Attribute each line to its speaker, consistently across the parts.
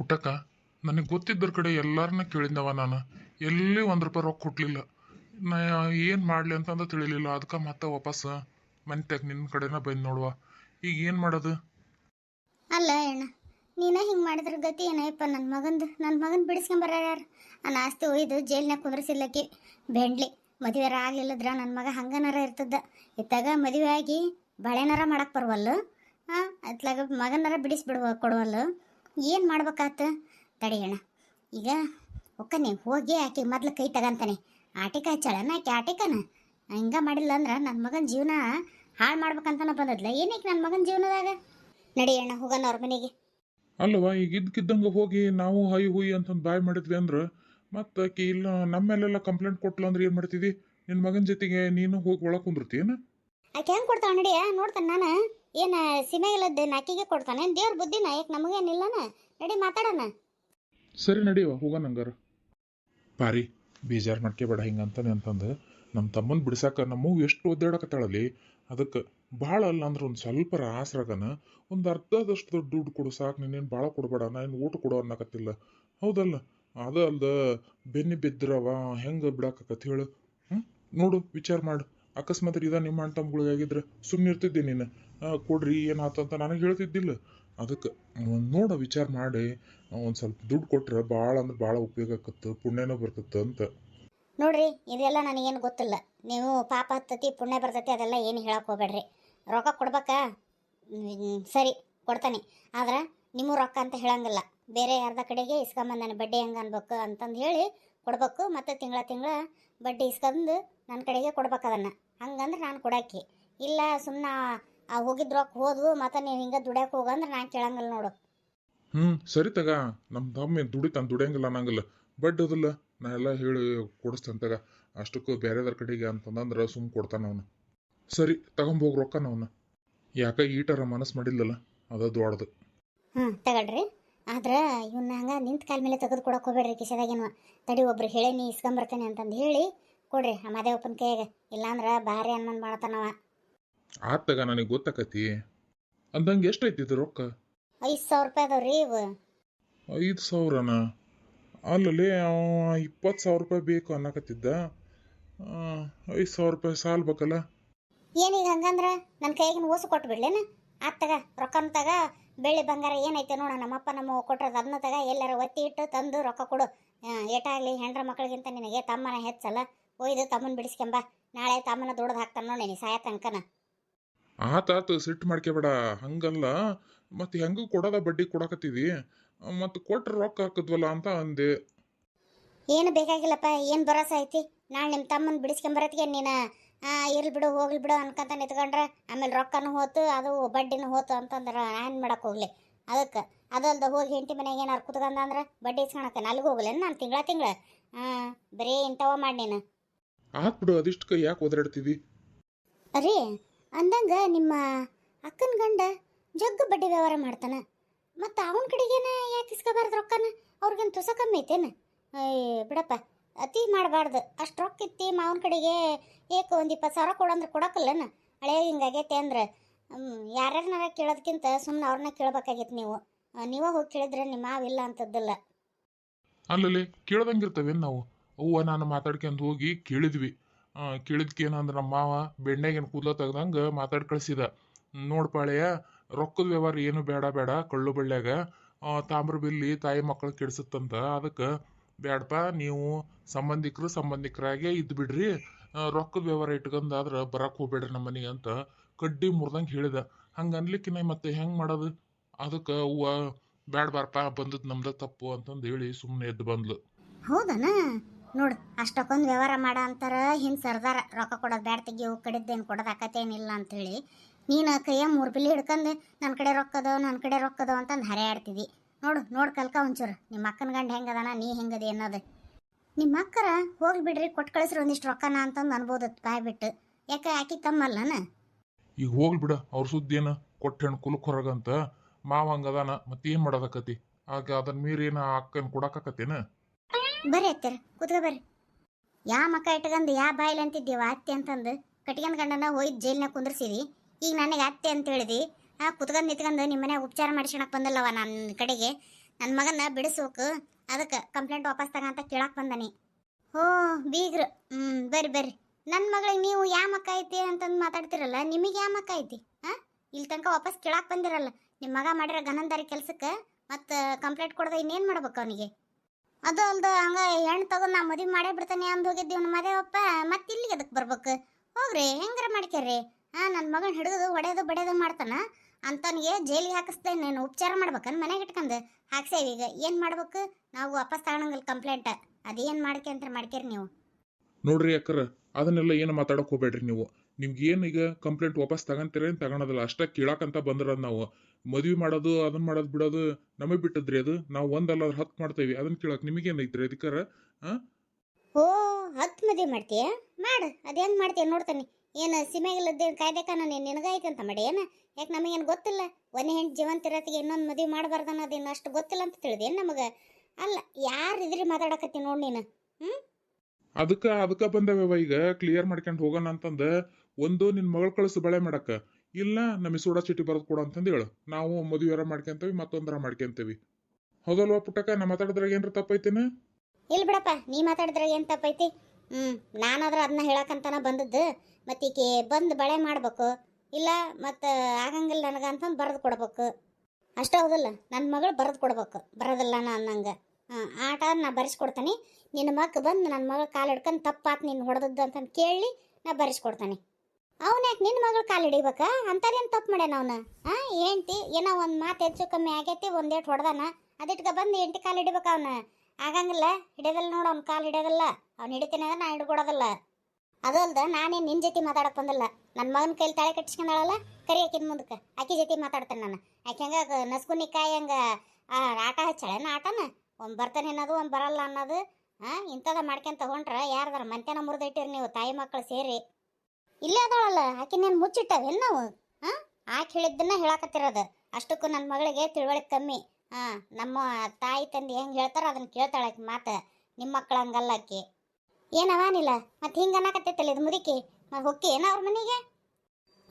Speaker 1: ಪುಟ್ಟಕ್ಕ ನನಗೆ ಗೊತ್ತಿದ್ದರ ಕಡೆ ಎಲ್ಲರನ್ನ ಕೇಳಿದವ ನಾನು. ಎಲ್ಲಿ ಒಂದು ರೂಪಾಯಿ ರೊಕ್ಕ ಕೊಟ್ಟಲಿಲ್ಲ ನಾ ಏನು ಮಾಡಲಿ ಅಂತಂದು ತಿಳಿಲಿಲ್ಲ. ಅದಕ್ಕೆ ಮತ್ತೆ ವಾಪಸ್ ಮನೆ ತೆಗ್ ನಿನ್ನ ಕಡೆನ ಬಂದು ನೋಡುವ. ಈಗ ಏನು ಮಾಡೋದು?
Speaker 2: ಅಲ್ಲ ಅಣ್ಣ, ನೀನ ಹಿಂಗೆ ಮಾಡಿದ್ರ ಗತಿ ಏನಯ್ಯಪ್ಪ ನನ್ನ ಮಗಂದು ನನ್ನ ಮಗನ ಬಿಡಿಸ್ಕೊಂಬರ ಯಾರು? ಆ ಆಸ್ತಿ ಒಯ್ದು ಜೈಲ್ನಾಗ ಕುಂದ್ರಸಿಲ್ಲಕಿ ಬೆಂಡ್ಲಿ. ಮದುವೆ ಆಗ್ಲಿಲ್ಲದ್ರ ನನ್ನ ಮಗ ಹಂಗನಾರ ಇರ್ತದ. ಇತ್ತಾಗ ಮದುವೆ ಆಗಿ ಬಳೆನಾರ ಮಾಡಕ್ಕೆ ಬರುವಲ್ಲು? ಹಾಂ ಅತ್ಲಾಗ ಮಗನಾರ ಬಿಡಿಸ್ಬಿಡುವ ಕೊಡುವಲ್ಲು? ಏನು ಮಾಡ್ಬೇಕಾತ? ತಡಿ ಅಣ್ಣ. ಈಗ ಒಕ್ಕನೆ ಹೋಗಿ ಆಕೆ ಮೊದ್ಲು ಕೈ ತಗಂತಾನೆ. ಆಟಿಕ ಹಚ್ಚಾಳನ ಆಕೆ ಆಟಿಕನ? ಹಿಂಗೆ ಮಾಡಿಲ್ಲ ಅಂದ್ರೆ ನನ್ನ ಮಗನ ಜೀವನ ಹಾಳು ಮಾಡ್ಬೇಕಂತನ ಬಂದದ್ಲ. ಏನಕ್ಕೆ ನನ್ನ ಮಗನ ಜೀವನದಾಗ? ನಡಿ ಅಣ್ಣ ಹೋಗೋಣ ಅವ್ರ ಮನೆಗೆ.
Speaker 1: ಅಲ್ವಾ ಈಗ ಇದ್ಕಿದ್ದಂಗೆ ಹೋಗಿ ನಾವು ಹೈ ಹುಯ್ ಅಂತಂದು ಬಾಯ್ ಮಾಡಿದ್ವಿ ಅಂದ್ರೆ ಮತ್ತೆ ಆಕೆ ಇಲ್ಲ ನಮ್ಮ ಮೇಲೆಲ್ಲ ಕಂಪ್ಲೇಂಟ್ ಕೊಟ್ಲು ಅಂದ್ರೆ ಏನು ಮಾಡ್ತಿದ್ದಿ ನಿನ್ನ ಮಗನ ಜೊತೆಗೆ ನೀನು ಹೋಗಿ ಒಳಗೆ ಕುಂದಿರ್ತೀಯನ
Speaker 2: ಆಕೆ ಹೆಂಗೆ ಕೊಡ್ತಾವ ನಡಿಯ ನೋಡ್ತಾನೆ ನಾನು. ಏನು ಸೀಮೆ ಇಲ್ಲದ ನಾಕಿಗೆ ಕೊಡ್ತಾನೆ? ದೇವ್ರ ಬುದ್ಧಿನ ಯಾಕೆ ನಮಗೇನಿಲ್ಲನ? ನಡಿ ಮಾತಾಡೋಣ.
Speaker 1: ಸರಿ ನಡೀವ ಹೋಗೋಣ ಹಂಗಾರ. ಪಾರಿ, ಬೇಜಾರು ಮಾಡ್ಕೋಬೇಡ, ಹಿಂಗಂತಾನೆ ಅಂತಂದು ನಮ್ಮ ತಮ್ಮನ ಬಿಡ್ಸಾಕ ನಮ್ಮವ್ವ ಎಷ್ಟು ಒದ್ದಾಡಕತ್ತಾಳಲ್ಲಿ, ಅದಕ್ಕೆ ಭಾಳ ಅಲ್ಲ ಅಂದ್ರೆ ಒಂದು ಸ್ವಲ್ಪ ಆಸ್ರಾಗನ ಒಂದು ಅರ್ಧದಷ್ಟು ದುಡ್ಡು ಕೊಡು ಸಾಕು, ನೀನೇನು ಭಾಳ ಕೊಡಬೇಡ, ನಾನು ಊಟ ಕೊಡು ಅನ್ನಕತ್ತಿಲ್ಲ. ಹೌದಲ್ಲ? ಅದ ಅಲ್ದ ಬೆನ್ನಿ ಬಿದ್ರವ ಹೆಂಗೆ ಬಿಡಾಕತ್ತೇಳು ಹ್ಞೂ ನೋಡು, ವಿಚಾರ ಮಾಡು. ಅಕಸ್ಮಾತ್ ಇದ ನಿಮ್ಮ ಅಣ್ಣ ಸುಮ್ಮನೆ ಇರ್ತಿದ್ದೆ ನೀನು. ಕೊಡ್ರಿ ಏನಾತಂತ ನನಗೆ ಹೇಳ್ತಿದ್ದಿಲ್ಲ. ಅದಕ್ಕೆ ನೋಡ ವಿಚಾರ ಮಾಡಿ, ಒಂದು ಸ್ವಲ್ಪ ದುಡ್ಡು ಕೊಟ್ರೆ ಭಾಳ ಅಂದ್ರೆ ಭಾಳ ಉಪಯೋಗ ಆಕತ್ತು ಪುಣ್ಯನೂ ಬರ್ತೈತೆ ಅಂತ.
Speaker 2: ನೋಡ್ರಿ, ಇದೆಲ್ಲ ನನಗೇನು ಗೊತ್ತಿಲ್ಲ. ನೀವು ಪಾಪ ಹತ್ತತಿ, ಪುಣ್ಯ ಬರ್ತತಿ, ಅದೆಲ್ಲ ಏನು ಹೇಳಕ್ಕೆ ಹೋಗ್ಬೇಡ್ರಿ. ರೊಕ್ಕ ಕೊಡ್ಬೇಕಾ? ಸರಿ, ಕೊಡ್ತಾನೆ. ಆದ್ರೆ ನಿಮ್ಮ ರೊಕ್ಕ ಅಂತ ಹೇಳಂಗಿಲ್ಲ. ಬೇರೆ ಯಾರ್ದ ಕಡೆಗೆ ನನ್ನ ಬಡ್ಡಿ ಹೆಂಗೆ ಅನ್ಬೇಕು ಅಂತಂದು ಹೇಳಿ ಕೊಡ್ಬೇಕು. ಮತ್ತು ತಿಂಗಳ ತಿಂಗಳ ಬಡ್ಡಿ ಇಸ್ಕೊಂಡು ನನ್ನ ಕಡೆಗೆ ಕೊಡ್ಬೇಕು ಅದನ್ನು. ಹಂಗಂದ್ರೆ ನಾನು ಕೊಡಾಕಿ ಇಲ್ಲ ಸುಮ್ಮನೆ ಹೋಗಿದ್ ರೊಕ್ಕ ಹೋದ್ವು ಮತ್ತೆ ನೀವು ಹಿಂಗೆ ದುಡ್ಯಕ್ಕೆ ಹೋಗಂದ್ರೆ ನಾನು ಕೇಳಂಗಿಲ್ಲ ನೋಡು.
Speaker 1: ಹ್ಞೂ ಸರಿ ತಗ. ನಮ್ಮ ತಮ್ಮ ದುಡಿತಾನೆ ದುಡಿಯಂಗಿಲ್ಲ ಅನ್ನಂಗಿಲ್ಲ. ಬಡ್ ಅದಲ್ಲ ನಾ ಎಲ್ಲ ಹೇಳಿ ಕೊಡಿಸ್ತೇನೆ ತಗ. ಅಷ್ಟಕ್ಕೂ ಬೇರೆದರ ಕಡೆಗೆ ಅಂತಂದ್ರೆ ಸುಮ್ ಕೊಡ್ತಾನ ಅವನು. ಸರಿ ತಗೊಂಬೋಗಿ ರೊಕ್ಕನ ಅವನು. ಯಾಕೆ ಈಟರ ಮನಸ್ಸು ಮಾಡಿಲ್ಲಲ್ಲ ಅದ ದೊಡ್ಡದು.
Speaker 2: ಹ್ಞೂ ತಗೊಳ್ರಿ. ಆದ್ರೆ ಇವನ್ನ ಹಂಗೆ ನಿಂತ ಕಾಲ ಮೇಲೆ ತೆಗೆದು ಕೊಡಕ್ಕೆ ಹೋಗ್ಬೇಡ್ರಿ ಕಿಸೆದಾಗೇನು ತಡಿ ಒಬ್ರು ಹೇಳಿ ನೀ ಇಸ್ಕೊಂಬರ್ತೇನೆ ಅಂತಂದು ಹೇಳಿ ಕೊಡ್ರಿ ಆ ಮಾದೇವಪ್ಪನ ಕೈಯಾಗ. ಇಲ್ಲಾಂದ್ರೆ ಭಾರಿ ಅನ್ನ ಮಾಡ್ತಾನವ
Speaker 1: ಆತಗ ತಗ ನನಗೆ ಗೊತ್ತಾಕತಿ. ಅಂದಂಗೆ ಎಷ್ಟೈತಿ ಇದು ರೊಕ್ಕ?
Speaker 2: ಐದು ಸಾವಿರ ರೂಪಾಯಿ ರೀ ಇವು.
Speaker 1: ಐದು ಸಾವಿರನ? ಅಲ್ಲಲ್ಲಿ ಅವ ಇಪ್ಪತ್ತು ಸಾವಿರ ರೂಪಾಯಿ ಬೇಕು ಅನ್ನಕತ್ತಿದ್ದ. ಐದು ಸಾವಿರ ರೂಪಾಯಿ ಸಾಲ್ಬೇಕಲ್ಲ
Speaker 2: ಏನೀಗ ಹಂಗಂದ್ರ ನನ್ನ ಕೈಗೆ ಓಸು ಕೊಟ್ಟು ಬಿಡ್ಲೇನ ಆತಗ ರೊಕ್ಕ ರೊಕ್ಕನ ತಗ ಬೆಳ್ಳಿ ಬಂಗಾರ ಏನೈತೆ ನೋಡ ನಮ್ಮಪ್ಪ ನಮ್ಮ ಕೊಟ್ಟರೆ ಅದನ್ನ ತಗ ಎಲ್ಲಾರ ಒತ್ತಿ ಇಟ್ಟು ತಂದು ರೊಕ್ಕ ಕೊಡು. ಏಟಾಗ್ಲಿ ಹೆಂಡ್ರ ಮಕ್ಕಳಿಗಿಂತ ನಿನಗೆ ತಮ್ಮನ ಹೆಚ್ಚಲ್ಲ. ಒಯ್ದು ತಮ್ಮನ ಬಿಡಿಸ್ಕೊಂಬ. ನಾಳೆ ತಮ್ಮನ ದುಡ್ದು ಹಾಕ್ತಾನ ನೋಡಿ ನೀ ಸಾಯ ತನಕನ.
Speaker 1: ಆತಾತು ಸಿಟ್ಟು ಮಾಡ್ಕೋಬೇಡ ಹಂಗಲ್ಲ. ಮತ್ತೆ ಹೆಂಗೂ ಕೊಡದ ಬಡ್ಡಿ ಕೊಡಕತ್ತಿದಿ? ಮತ್ತು ಕೊಟ್ರೆ ರೊಕ್ಕ ಹಾಕಿದ್ವಲ್ಲ ಅಂತ ಅಂದೆ.
Speaker 2: ಏನು ಬೇಕಾಗಿಲ್ಲಪ್ಪ ಏನು ಭರೋಸಾ ಐತಿ? ನಾಳೆ ನಿಮ್ಮ ತಮ್ಮನ ಬಿಡಿಸ್ಕೊಂಬರತ್ಗೆ ನೀನು ಇರ್ಲಿ ಬಿಡು ಹೋಗ್ಲಿ ಬಿಡು ಅನ್ಕೊಂತ ನಿತ್ಕೊಂಡ್ರೆ ಆಮೇಲೆ ರೊಕ್ಕನೂ ಹೋತು ಅದು ಬಡ್ಡಿನೂ ಹೋತು ಅಂತಂದ್ರೆ ಏನು ಮಾಡಕ್ಕೆ ಹೋಗ್ಲಿ. ಅದಕ್ಕೆ ಅದಲ್ದ ಹೋಗಿ ಹೆಂಡತಿ ಮನೆಗೆ ಏನಾರು ಕುತ್ಕೊಂಡ ಅಂದ್ರೆ ಬಡ್ಡಿ ಇಸ್ಕೊಳಕ್ಕೆ ಅಲ್ಲಿಗೆ ಹೋಗ್ಲೇನು ನಾನು ತಿಂಗಳ ತಿಂಗಳ? ಹಾಂ ಬರೀ ಇಂಥವ ಮಾಡಿ ನೀನು.
Speaker 1: ಆತ್ ಬಿಡು ಅದಿಷ್ಟಕ್ಕೆ ಯಾಕೆ ಒದರಾಡ್ತೀವಿ
Speaker 2: ಅರೇ ಅಂದಂಗ ನಿಮ್ಮ ಅಕ್ಕನ ಗಂಡ ಜಗ್ಗು ಬಡ್ಡಿ ವ್ಯವಹಾರ ಮಾಡ್ತಾನ. ಮತ್ತು ಅವನ ಕಡೆಗೇನ ಯಾಕೆ ಇಸ್ಕೋಬಾರ್ದು ರೊಕ್ಕನ? ಅವ್ರಿಗೇನು ತುಸ ಕಮ್ಮಿ ಐತೇನು? ಅಯ್ಯ ಬಿಡಪ್ಪ ಅತಿ ಮಾಡಬಾರ್ದು. ಅಷ್ಟು ರೊಕ್ಕ ಇತ್ತಿ ಮಾವನ ಕಡೆಗೆ ಏಕ ಒಂದು ಇಪ್ಪತ್ತು ಸಾವಿರ ಕೊಡಂದ್ರೆ ಕೊಡಕ್ಕಲ್ಲನ ಹಳೆ ಹಿಂಗಾಗೈತೆ ಅಂದ್ರೆ ಯಾರ್ಯಾರನಾರ ಕೇಳೋದಕ್ಕಿಂತ ಸುಮ್ಮನೆ ಅವ್ರನ್ನ ಕೇಳಬೇಕಾಗಿತ್ತು ನೀವು. ನೀವೇ ಹೋಗಿ ಕೇಳಿದ್ರೆ ನಿಮ್ಮ ಮಾವಿಲ್ಲ ಅಂತದ್ದಲ್ಲ.
Speaker 1: ಅಲ್ಲಲ್ಲಿ ಕೇಳ್ದಂಗಿರ್ತವೇನು ನಾವು? ಅವ್ವ ನಾನು ಮಾತಾಡ್ಕೊಂಡು ಹೋಗಿ ಕೇಳಿದ್ವಿ. ಕೇಳಿದ್ಕೆ ಏನಂದ್ರೆ ನಮ್ಮ ಮಾವ ಬೆಣ್ಣೆಗೇನು ಕೂದಲ ತೆಗ್ದಂಗೆ ಮಾತಾಡಿ ಕಳಿಸಿದ. ನೋಡ್ಪಾಳೆಯ ರೊಕ್ಕದ ವ್ಯವಹಾರ ಏನು ಬೇಡ ಬೇಡ ಕಳ್ಳು ಬಳ್ಳ್ಯಾಗ. ತಾಮ್ರ ಬಿಲ್ಲಿ ತಾಯಿ ಮಕ್ಕಳು ಕೆಡಿಸುತ್ತಂತ. ಅದಕ್ಕೆ ಬೇಡಪ್ಪ ನೀವು ಸಂಬಂಧಿಕರು ಸಂಬಂಧಿಕರಾಗೆ ಇದ್ದು ಬಿಡ್ರಿ. ರೊಕ್ಕದ ವ್ಯವಹಾರ ಇಟ್ಕೊಂಡಾದ್ರೆ ಬರಕ್ಕೆ ಹೋಗ್ಬೇಡ್ರಿ ನಮ್ಮ ಮನೆಗೆ ಅಂತ ಕಡ್ಡಿ ಮುರ್ದಂಗೆ ಹೇಳಿದ. ಹಂಗೆ ಅನ್ಲಿಕ್ಕಿನ ಮತ್ತೆ ಹೆಂಗೆ ಮಾಡೋದು? ಅದಕ್ಕೆ ಅವ್ವ ಬ್ಯಾಡ ಬಾರಪ್ಪ ಬಂದದ್ದು ನಮ್ದ ತಪ್ಪು ಅಂತಂದು ಹೇಳಿ ಸುಮ್ಮನೆ ಎದ್ದು ಬಂದ್ಲು.
Speaker 2: ಹೌದನ? ನೋಡು, ಅಷ್ಟಕ್ಕೊಂದು ವ್ಯವಹಾರ ಮಾಡ ಅಂತಾರ, ಹಿಂದೆ ಸರ್ದಾರ ರೊಕ್ಕ ಕೊಡೋದು ಬ್ಯಾಡ ತೆಗಿಯೋ ಕಡಿದ್ದೇನು ಕೊಡೋದು ಅಂತ ಹೇಳಿ ನೀನು ಕೈಯ ಮೂರು ಬಿಲ್ಲಿ ಹಿಡ್ಕೊಂಡು ನನ್ನ ಕಡೆ ರೊಕ್ಕದೋ ನನ್ನ ಕಡೆ ರೊಕ್ಕದೋ ಅಂತಂದು ಹರೆ ಆಡ್ತಿದ್ದಿ ನೋಡು, ನೋಡಿ ಕಲ್ಕ ಒಂಚೂರು ನಿಮ್ಮ ಅಕ್ಕನ ಗಂಡ ಹೆಂಗದಾನ ನೀ ಹೆಂಗದಿ ಅನ್ನೋದು. ನಿಮ್ಮ ಅಕ್ಕರ ಹೋಗ್ಲಿ ಬಿಡ್ರಿ ಕೊಟ್ಟು ಕಳಿಸ್ರಿ ಒಂದಿಷ್ಟು ರೊಕ್ಕನ ಅಂತಂದು ಅನ್ಬೋದು ಬಾಯ್ ಬಿಟ್ಟು. ಯಾಕೆ ಆಕಿ ತಮ್ಮಲ್ಲನ?
Speaker 1: ಈಗ ಹೋಗ್ಲಿ ಬಿಡ, ಅವ್ರ ಏನ? ಕೊಟ್ಟ ಹೆಣ್ಣು ಕುಲಕ್ ಹೊರಗಂತ ಮಾವ ಹಂಗದಾನ ಮತ್ತೇನ್ ಮಾಡೋದಕ್ಕತಿ ಆಗ ಅದನ್ನ ಮೀರಿ ಏನ ಅಕ್ಕನ ಕೊಡಕಾಕತ್ತೇನ
Speaker 2: ಬರ್ರಿ ಅತ್ತರ, ಕುತ್ಕ ಬರ್ರಿ. ಯಾ ಮಕ್ಕ ಇಟ್ಕೊಂಡು ಯಾ ಬಾಯಿಲ್ ಅಂತಿದ್ದೀವ ಅತ್ತೆ ಅಂತಂದು ಕಟ್ಕೊಂಡ್ ಗಂಡನ ಹೋಯ್ತು ಜೈಲ್ನಾಗ ಕುಂದ್ರಸಿರಿ ಈಗ ನನಗೆ ಅತ್ತೆ ಅಂತ ಹೇಳಿದಿ. ಆ ಕುತ್ಕೊಂಡ್ ನಿತ್ಕೊಂಡು ನಿಮ್ಮ ಮನ್ಯಾಗ ಉಪಚಾರ ಮಾಡಿಸ್ಕೊಳಕ್ ಬಂದಲ್ಲವ ನನ್ನ ಕಡೆಗೆ. ನನ್ನ ಮಗನ ಬಿಡಿಸ್ಬೇಕು. ಅದಕ್ಕೆ ಕಂಪ್ಲೇಂಟ್ ವಾಪಸ್ ತಗ ಅಂತ ಕೇಳಕ್ಕೆ ಬಂದನಿ. ಹೋ, ಬೀಗ್ರು. ಹ್ಞೂ ಬರ್ರಿ ಬರ್ರಿ. ನನ್ನ ಮಗಳಿಗೆ ನೀವು ಯಾ ಮಕ್ಕ ಐತಿ ಅಂತಂದು ಮಾತಾಡ್ತಿರಲ್ಲ, ನಿಮಗೆ ಯಾ ಮಕ್ಕ ಐತಿ? ಹಾಂ ಇಲ್ಲಿ ತನಕ ವಾಪಸ್ ಕೇಳಕ್ಕೆ ಬಂದಿರಲ್ಲ. ನಿಮ್ಮ ಮಗ ಮಾಡಿರೋ ಗನಂದಾರಿ ಕೆಲಸಕ್ಕೆ ಮತ್ತು ಕಂಪ್ಲೇಂಟ್ ಕೊಡದೆ ಇನ್ನೇನು ಮಾಡ್ಬೇಕು ಅವನಿಗೆ? ಅದು ಅಲ್ದು ಹಂಗ ಹೆಣ್ಣು ತಗೊಂಡು ನಾ ಮದುವೆ ಮಾಡೇ ಬಿಡ್ತಾನೆ ಅಂದ್ ಹೋಗಿದ್ದೀವಿ ನಮ್ಮ ಮದೇವಪ್ಪ ಮತ್ತೆ ಇಲ್ಲಿಗೆ ಅದಕ್ಕೆ ಬರ್ಬೇಕು? ಹೋಗ್ರಿ, ಹೆಂಗಾರ ಮಾಡ್ಕ್ಯಾರಿ ಹಾ ನನ್ನ ಮಗನ ಹಿಡಿದು ಹೊಡೆಯೋದು ಬಡಿಯೋದು ಮಾಡ್ತಾನ. ಅಂತನಿಗೆ ಜೈಲಿಗೆ ಹಾಕಿಸ್ತೇನೆ ನೀನು ಉಪಚಾರ ಮಾಡ್ಬೇಕನ್ ಮನೆಗೆ ಇಟ್ಕೊಂಡು ಹಾಕ್ಸೇವಿ ಈಗ, ಏನು ಮಾಡ್ಬೇಕು? ನಾವು ವಾಪಸ್ ತಗೊಳಂಗಿಲ್ಲ ಕಂಪ್ಲೇಂಟ್ ಅದೇನು ಮಾಡ್ಕೊಂತ ಮಾಡ್ಕೇರಿ ನೀವು?
Speaker 1: ನೋಡ್ರಿ ಅಕ್ಕರ ಅದನ್ನೆಲ್ಲ ಏನು ಮಾತಾಡಕ್ಕೆ ಹೋಗ್ಬೇಡ್ರಿ ನೀವು. ನಿಮ್ಗೆ ಏನು ಈಗ ಕಂಪ್ಲೇಂಟ್ ವಾಪಸ್ ತಗೊಂತೀರಿ ಅಂತ ತಗೊಳೋದಿಲ್ಲ. ಅಷ್ಟೇ ಕೇಳೋಕ್ಕಂತ ಬಂದಿರೋದು ನಾವು. ಮದುವೆ ಮಾಡೋದು ಅದನ್ನ ಮಾಡೋದು ಬಿಡೋದು ನಮಗೆ ಬಿಟ್ಟದ್ರಿ ಅದು. ನಾವು ಒಂದಲ್ಲ ಹತ್ತು ಮಾಡ್ತೀವಿ. ಅದನ್ನ ನಿಮಗೆ ನಿಮಗೇನೈತ್ರಿ ಅದಕ್ಕಾರ
Speaker 2: ಓ, ಹತ್ತು ಮದುವೆ ಮಾಡ್ತೀಯ? ಮಾಡು. ಅದೇನು ಮಾಡ್ತೀಯ ನೋಡ್ತಾನೆ. ಏನು ಸಿಮೆಗಿಲ್ಲದ್ದೇನು ಕಾಯ್ದೆ ಏನು ನಿನಗೈತೆ ಅಂತ ಮಾಡಿ ಏನು? ಯಾಕೆ ನಮಗೇನು ಗೊತ್ತಿಲ್ಲ? ಒಂದೇ ಹೆಣ್ಣು ಜೀವಂತ ಇರತ್ತಿಗೆ ಇನ್ನೊಂದು ಮದುವೆ ಮಾಡಬಾರ್ದು ಅನ್ನೋದೇನು ಅಷ್ಟು ಗೊತ್ತಿಲ್ಲ ಅಂತ ತಿಳಿದೇನು ನಮಗೆ? ಅಲ್ಲ, ಯಾರು ಇದ್ರಿ ಮಾತಾಡಕತ್ತಿ ನೋಡಿ ನೀನು. ಹ್ಞೂ
Speaker 1: ಅದಕ್ಕ ಅದಕ್ಕ ಬಂದವ ಈಗ? ಕ್ಲಿಯರ್ ಮಾಡ್ಕೊಂಡು ಹೋಗೋಣ ಅಂತಂದ ಒಂದು ನಿನ್ ಮಗಳ ಕಳ್ಸು ಬಳೆ ಮಾಡಕ್ಕ ಇಲ್ಲ ನಮಗೆ ಸೋಡಾ ಚೀಟಿ ಬರೆದು ಕೊಡು ಅಂತಂದು ಹೇಳು. ನಾವು ಮದುವೆರ ಮಾಡ್ಕೊಂತೇವಿ, ಮತ್ತೊಂದರ ಮಾಡ್ಕೊಂತೇವಿ. ಹೌದಲ್ವಾ ಪುಟ್ಟಕ್ಕ, ನಾ ಮಾತಾಡಿದ್ರಾಗ ಏನ್ರ ತಪ್ಪೈತೇನ?
Speaker 2: ಇಲ್ಲ ಬಿಡಪ್ಪ, ನೀ ಮಾತಾಡಿದ್ರೆ ಏನು ತಪ್ಪೈತಿ? ಹ್ಮ್, ನಾನಾದ್ರೆ ಅದನ್ನ ಹೇಳಕ್ಕಂತಾನ ಬಂದದ್ದು. ಮತ್ತೆ ಈಕೆ ಬಂದು ಬಳೆ ಮಾಡ್ಬೇಕು. ಇಲ್ಲ, ಮತ್ತು ಆಗಂಗಿಲ್ಲ ನನಗೆ ಅಂತಂದು ಬರೆದು ಕೊಡ್ಬೇಕು. ಅಷ್ಟೇ ಹೌದಲ್ಲ ನನ್ನ ಮಗಳು ಬರೆದು ಕೊಡ್ಬೇಕು. ಬರೋದಿಲ್ಲ ನಾ ಅನ್ನಂಗೆ. ಆಟ ನಾ ಬರೆಸ್ಕೊಡ್ತೀನಿ. ನಿನ್ನ ಮಗ ಬಂದು ನನ್ನ ಮಗಳು ಕಾಲು ಹಿಡ್ಕೊಂಡು ತಪ್ಪಾತ್ ನೀನು ಹೊಡೆದದ್ದು ಅಂತಂದು ಕೇಳಿ ನಾ ಬರೆಸ್ಕೊಡ್ತಾನೆ. ಅವನ ಯಾಕೆ ನಿನ್ನ ಮಗಳು ಕಾಲು ಹಿಡಿಬೇಕ? ಅಂಥದ್ದೇನು ತಪ್ಪು ಮಾಡ್ಯಾನ ಅವನು? ಹಾಂ ಹೆಂಡ್ತಿ ಏನೋ ಒಂದು ಮಾತು ಹೆಚ್ಚು ಕಮ್ಮಿ ಆಗೈತಿ, ಒಂದೇಟು ಹೊಡೆದಾನ. ಅದಿಟ್ಕ ಬಂದು ಹೆಂಡ್ತಿ ಕಾಲು ಹಿಡಿಬೇಕು ಅವನ? ಆಗಂಗಿಲ್ಲ ಹಿಡಿಯೋದಲ್ಲ ನೋಡು ಅವ್ನ ಕಾಲು ಹಿಡಿಯೋದಲ್ಲ. ಅವ್ನು ಹಿಡಿತೀನಿ ಅಂದ್ರೆ ನಾ ಹಿಡ್ಕೊಡೋದಲ್ಲ. ಅದು ಅಲ್ದ, ನಾನೇನು ನಿನ್ನ ಜೊತೆ ಮಾತಾಡೋಕೆ ಬಂದಿಲ್ಲ. ನನ್ನ ಮಗನ ಕೈಲಿ ತಾಳೆ ಕಟ್ಟಿಸ್ಕೊಂಡಾಳಲ್ಲ ಕರಿ ಆಕಿನ ಮುಂದಕ್ಕೆ. ಆಕಿ ಜೊತೆ ಮಾತಾಡ್ತೇನೆ ನಾನು. ಆಕೆ ಹಂಗ ನಸ್ಗುನಿ ಕಾಯಿ ಹಂಗ ಆಟ ನಾ ಆಟನ? ಒಂದು ಬರ್ತಾನೆ ಅನ್ನೋದು, ಒಂದು ಬರಲ್ಲ ಅನ್ನೋದು, ಹಾಂ, ಇಂಥದ ಮಾಡ್ಕೊಂತ ತಗೊಂಡ್ರೆ ಯಾರ್ದಾರ ಮಂತ್ಯಾನ ಮುರಿದಿಟ್ಟಿರಿ ನೀವು, ತಾಯಿ ಮಕ್ಕಳು ಸೇರಿ. ಇಲ್ಲೇ ಅದಾಳಲ್ಲ ಆಕಿನೇನು ಮುಚ್ಚಿಟ್ಟವೇನು ನಾವು? ಹಾಂ, ಆಕೆ ಹೇಳಿದ್ದನ್ನ ಹೇಳಕತ್ತಿರೋದು. ಅಷ್ಟಕ್ಕೂ ನನ್ನ ಮಗಳಿಗೆ ತಿಳುವಳಿಕೆ ಕಮ್ಮಿ. ಹಾಂ, ನಮ್ಮ ತಾಯಿ ತಂದೆ ಹೆಂಗೆ ಹೇಳ್ತಾರ ಅದನ್ನ ಕೇಳ್ತಾಳೆ ಆಕೆ ಮಾತು. ನಿಮ್ಮ ಮಕ್ಳು ಹಂಗಲ್ಲ ಆಕಿ. ಏನವಾನಿಲ್ಲ ಮತ್ತು ಹಿಂಗೆ ಅನ್ನಕತ್ತೈತಲ್ಲ ಇದು ಮುದುಕಿ? ಮತ್ತೆ ಹೊಕ್ಕಿ ಏನ ಅವ್ರ ಮನೆಗೆ?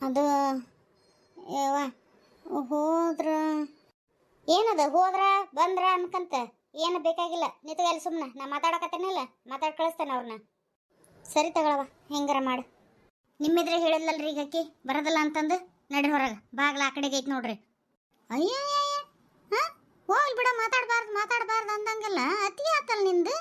Speaker 2: ಅದು ಹೋದ್ರ, ಏನದ, ಹೋದ್ರ, ಬಂದ್ರ ಅನ್ಕಂತ? ಏನು ಬೇಕಾಗಿಲ್ಲ. ನಿತ್ಗಲ್ಲಿ ಸುಮ್ಮನೆ ನಾ ಮಾತಾಡಕತ್ತೇನಿಲ್ಲ ಮಾತಾಡಿ ಕಳಿಸ್ತೇನೆ ಅವ್ರನ್ನ ಸರಿ ತಗೊಳವ ಹೆಂಗಾರ ಮಾಡು. ನಿಮ್ಮಿದ್ರೆ ಹೇಳಿಲ್ಲಲ್ರಿ ಈಗ ಅಕ್ಕಿ? ಬರೋದಿಲ್ಲ ಅಂತಂದು? ನಡಿ ಹೊರಗೆ. ಬಾಗ್ಲ ಆ ಕಡೆಗೆ ಐತಿ ನೋಡ್ರಿ. ಅಯ್ಯೋ ಹಾ? ಹೋಗ್ಲಿ ಬಿಡ, ಮಾತಾಡಬಾರ್ದು ಮಾತಾಡಬಾರ್ದು ಅಂದಂಗಲ್ಲ ಅತಿ ಆತಲ್ಲ ನಿಂದು.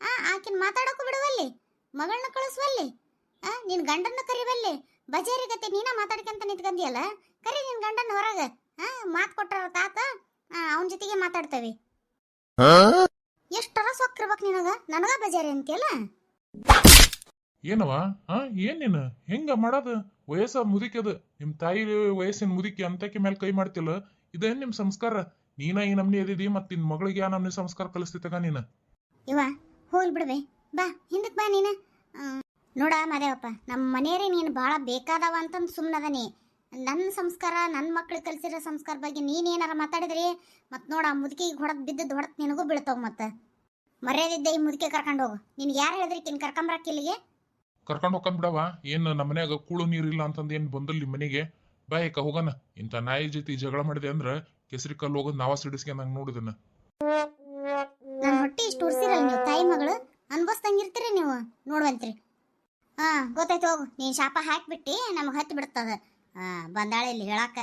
Speaker 2: ಆ, ಆಕಿನ ಮಾತಾಡೋಕು ಬಿಡುವಲ್ಲಿ. ಮಗಳನ್ನ ಕಳಿಸುವಲ್ಲಿ. ಆ ನಿನ್ನ ಗಂಡನ್ನ ಕರಿವಲ್ಲಿ. ಬಜಾರಿ ಗತಿ ನೀನ ಮಾತಾಡ್ಕೊಂತ ನಿಂತ್ಕಂದಿಯಲ್ಲ? ಕರಿ ನಿನ್ ಗಂಡನ ಹೊರಗೆ. ಹಾಂ ಮಾತು ಕೊಟ್ಟರ ತಾತ? ಅವನ ಜೊತೆಗೆ ಮಾತಾಡ್ತೇವೆ. ಎಷ್ಟರ ಸೊಕ್ಕಿರ್ಬೇಕು ನಿನಗ? ನನಗ ಬೇಜಾರಿ ಅಂತೀಯಲ್ಲ
Speaker 1: ಏನವ ಹಾ ಏನ್ ನೀನು? ಹೆಂಗ ಮಾಡೋದು? ವಯಸ್ಸ ಮುದುಕದ ನಿಮ್ ತಾಯಿ ವಯಸ್ಸಿನ ಮುದುಕಿ ಅಂತಕ್ಕೆ ಮೇಲೆ ಕೈ ಮಾಡ್ತಿಲ್ಲ. ಇದೇನ್ ನಿಮ್ ಸಂಸ್ಕಾರ? ನೀನ ಈ ನಮ್ನಿ ಎದಿದಿ ಮತ್ ನಿನ್ ಮಗಳಿಗೆ ಯಾವ ನಮ್ನಿ ಸಂಸ್ಕಾರ ಕಲಿಸ್ತಿತ್ತಗ ನೀನ.
Speaker 2: ಇವ ಹೋಗ್ಲಿ ಬಿಡ್ವೆ ಬಾ ಹಿಂದಕ್ ಬಾ ನೀನ. ಆ, ನೋಡ ಮಾದೇವಪ್ಪ ನಮ್ಮ ಮನೆಯರೇ ನೀನು ಭಾಳ ಬೇಕಾದವ ಅಂತಂದು ಸುಮ್ಮನದನಿ ನನ್ನ ಸಂಸ್ಕಾರ ನನ್ನ ಮಕ್ಳಿಗೆ ಕಲಿಸಿರೋ ಸಂಸ್ಕಾರ ಬಗ್ಗೆ ನೀನೇನಾರ ಮಾತಾಡಿದ್ರಿ? ಮತ್ತು ನೋಡ ಆ ಮುದುಕಿಗೆ ಹೊಡೆದು ಬಿದ್ದದ್ದು ಹೊಡೆದು ನಿನಗೂ ಬೀಳ್ತಾವ ಮತ್ತೆ. ಮರ್ಯಾದಿದ್ದೆ ಈ ಮುದುಕಿ ಕರ್ಕೊಂಡು ಹೋಗು. ನಿನ್ಗೆ ಯಾರು ಹೇಳಿದ್ರಿ ಕಿನ್ ಕರ್ಕೊಂಬರಕ್ಕೆ ಇಲ್ಲಿಗೆ?
Speaker 1: ಕರ್ಕೊಂಡ್ ಹೋಗ್ಕೊಂಡ್ ಬಿಡವ ಏನು ನಮ್ಮ ಮನ್ಯಾಗ ಕೂಳು ನೀರಿಲ್ಲ ಅಂತಂದ್ ಏನು ಬಂದಲ್ಲಿ ಮನೆಗೆ? ಬಾಯಕ ಹೋಗನ ಇಂಥ ನಾಯಿ ಜೊತೆ ಜಗಳ ಮಾಡಿದೆ ಅಂದ್ರ ಕೆಸರಿ ಕಲ್ಲು ಹೋಗೋದು ನಾವ ಸಿಡಿಸ್ಕೊಂಡಂಗ ನೋಡಿದನ
Speaker 2: ನನ್ನ ಹೊಟ್ಟೆ ಇಷ್ಟು ಉರ್ಸಿರಲ್ಲ ನೀವು ತಾಯಿ ಮಗಳು. ಅನ್ಭವಿಸ್ದಂಗಿರ್ತೀರಿ ನೀವು. ನೋಡುವಂತ್ರಿ. ಹಾ ಗೊತ್ತಾಯ್ತು ಹೋಗು. ನೀನ್ ಶಾಪ ಹಾಕ್ಬಿಟ್ಟಿ ನಮಗೆ ಹತ್ತಿ ಬಿಡ್ತದ. ಬಂದಾಳೆ ಇಲ್ಲಿ ಹೇಳಕ್ಕೆ